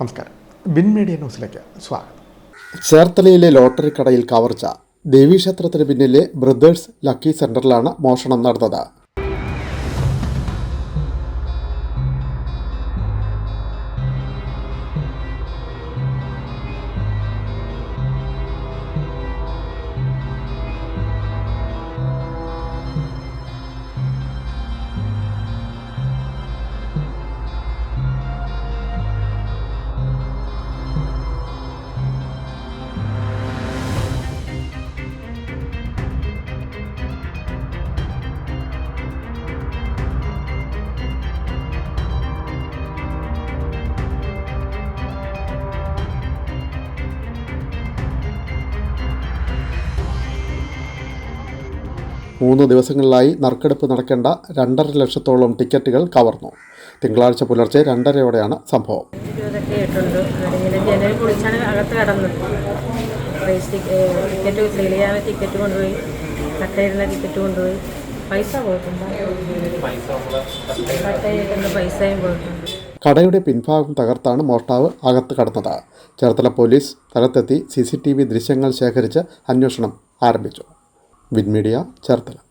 നമസ്കാരം. Bin media ന്യൂസിലേക്ക് സ്വാഗതം. ചേർത്തലയിലെ ലോട്ടറി കടയിൽ കവർച്ച. ദേവീക്ഷേത്രത്തിന് പിന്നിലെ ബ്രദേഴ്സ് ലക്കി സെന്ററിലാണ് മോഷണം നടന്നത്. മൂന്ന് ദിവസങ്ങളിലായി നറുക്കെടുപ്പ് നടക്കേണ്ട രണ്ടര ലക്ഷത്തോളം ടിക്കറ്റുകൾ കവർന്നു. തിങ്കളാഴ്ച പുലർച്ചെ രണ്ടരയോടെയാണ് സംഭവം. ടിക്കറ്റ് സെയിൽ ചെയ്യാൻ ടിക്കറ്റ് കൊണ്ടുപോയി. കട്ടയിരുന്ന ടിക്കറ്റ് കൊണ്ടുപോയി. പൈസ പോയിട്ടുണ്ട്? കട്ടയിരുന്ന പൈസയും പോയിട്ടുണ്ട്. കടയുടെ പിൻഭാഗം തകർത്താണ് മോഷ്ടാവ് അകത്ത് കടന്നത്. ചേർത്തല പോലീസ് സ്ഥലത്തെത്തി സി സി ടി വി ദൃശ്യങ്ങൾ ശേഖരിച്ച് അന്വേഷണം ആരംഭിച്ചു. വിൻമീഡിയ ചേർത്തല.